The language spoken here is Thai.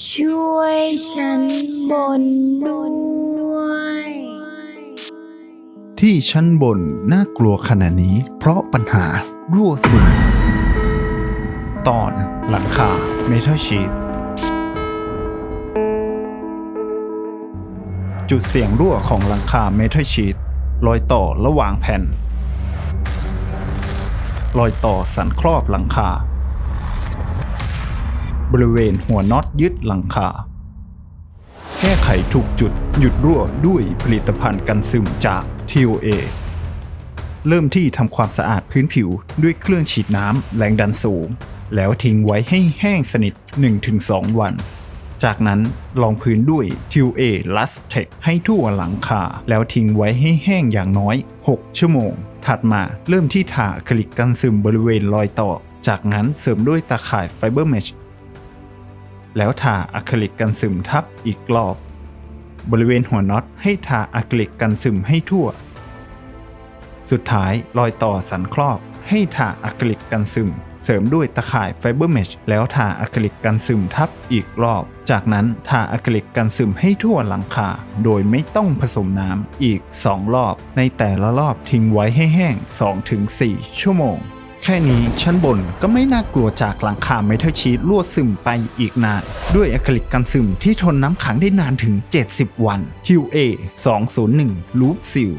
ช่วยฉันบนด้วย ที่ชั้นบนน่ากลัวขนาดนี้ เพราะปัญหารั่วซึมตอนหลังคาเมทัลชีตจุดเสี่ยงรั่วของหลังคาเมทัลชีตรอยต่อระหว่างแผ่น รอยต่อสันครอบหลังคา บริเวณหัวน็อตยึดหลังคา แก้ไขถูกจุดหยุดรั่วด้วยผลิตภัณฑ์กันซึมจาก TOA เริ่มที่ทำความสะอาดพื้นผิวด้วยเครื่องฉีดน้ำแรงดันสูง แล้วทิ้งไว้ให้แห้งสนิท 1-2 วัน จากนั้นรองพื้นด้วย TOA Last Tech ให้ทั่วหลังคา แล้วทิ้งไว้ให้แห้งอย่างน้อย 6 ชั่วโมง ถัดมาเริ่มที่ทาคลิกกันซึมบริเวณรอยต่อ จากนั้นเสริมด้วยตาข่ายไฟเบอร์เมช แล้วทาอะคริลิกกันซึมทับอีกรอบ บริเวณหัวน็อตให้ทาอะคริลิกกันซึมให้ทั่ว สุดท้ายรอยต่อสันครอบให้ทาอะคริลิกกันซึม เสริมด้วยตะข่ายไฟเบอร์เมชแล้วทาอะคริลิกกันซึมทับอีกรอบ จากนั้นทาอะคริลิกกันซึมให้ทั่วหลังคา โดยไม่ต้องผสมน้ำอีก 2 รอบ ในแต่ละรอบทิ้งไว้ให้แห้ง 2-4 ชั่วโมง แค่นี้ชั้นบนก็ไม่น่ากลัวจากหลังคาเมทัลชีตรั่วซึมไปอีกนาน ด้วยอะคริลิกกันซึมที่ทนน้ำขังได้นานถึง 70 วัน QA 201 Loop Seal